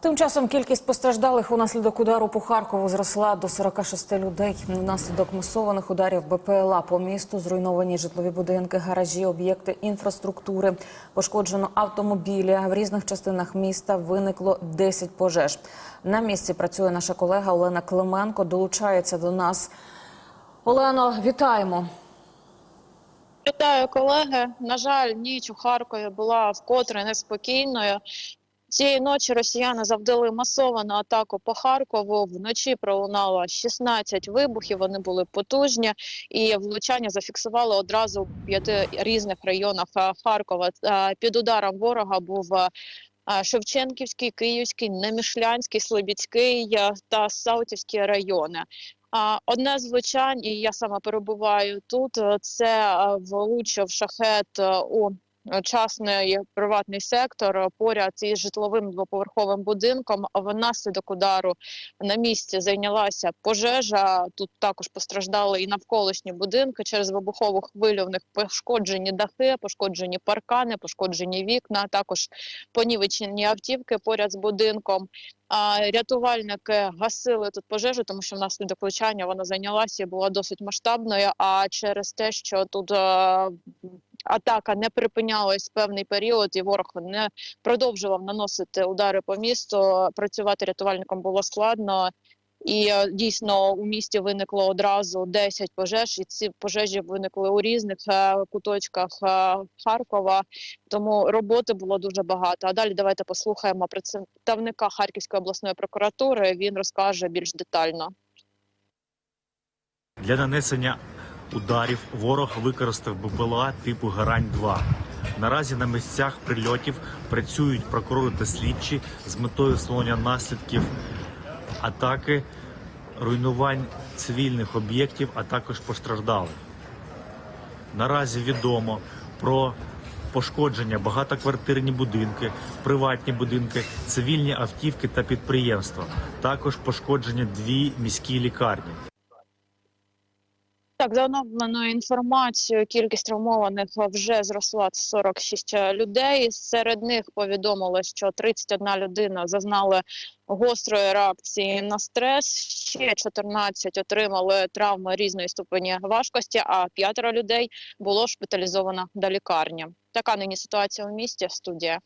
Тим часом кількість постраждалих унаслідок удару по Харкову зросла до 46 людей. Внаслідок масованих ударів БПЛА по місту зруйновані житлові будинки, гаражі, об'єкти інфраструктури. Пошкоджено автомобілі. В різних частинах міста виникло 10 пожеж. На місці працює наша колега Олена Клименко. Долучається до нас. Олено, вітаємо. Вітаю, колеги. На жаль, ніч у Харкові була вкотре неспокійною. Цієї ночі росіяни завдали масовану атаку по Харкову. Вночі пролунало 16 вибухів. Вони були потужні, і влучання зафіксували одразу у п'яти різних районах е, Харкова. Е, Під ударом ворога був е, Шевченківський, Київський, Немішлянський, Слобідський та Саутівські райони. Одне з влучань, і я сама перебуваю тут. Це влучив шахет у частний приватний сектор поряд із житловим двоповерховим будинком. Внаслідок удару на місці зайнялася пожежа. Тут також постраждали і навколишні будинки через вибухову хвилю. В них пошкоджені дахи, пошкоджені паркани, пошкоджені вікна. Також понівечені автівки поряд з будинком. А рятувальники гасили тут пожежу, тому що внаслідок влучання вона зайнялася і була досить масштабною. А через те, що тут е, атака не припинялась певний період, і ворог не продовжував наносити удари по місту. Працювати рятувальникам було складно. І е, дійсно у місті виникло одразу 10 пожеж, і ці пожежі виникли у різних е, куточках е, Харкова. Тому роботи було дуже багато. А далі давайте послухаємо представника Харківської обласної прокуратури. Він розкаже більш детально. Для нанесення ударів ворог використав БПЛА типу Гарань-2. Наразі на місцях прильотів працюють прокурори та слідчі з метою встановлення наслідків атаки, руйнувань цивільних об'єктів, а також постраждалих. Наразі відомо про пошкодження багатоквартирні будинки, приватні будинки, цивільні автівки та підприємства. Також пошкоджені дві міські лікарні. Так, за оновленою інформацією, кількість травмованих вже зросла 46 людей. Серед них повідомили, що 31 людина зазнали гострої реакції на стрес. Ще 14 отримали травми різної ступені важкості, а п'ятеро людей було шпиталізовано до лікарні. Така нині ситуація у місті. Студія.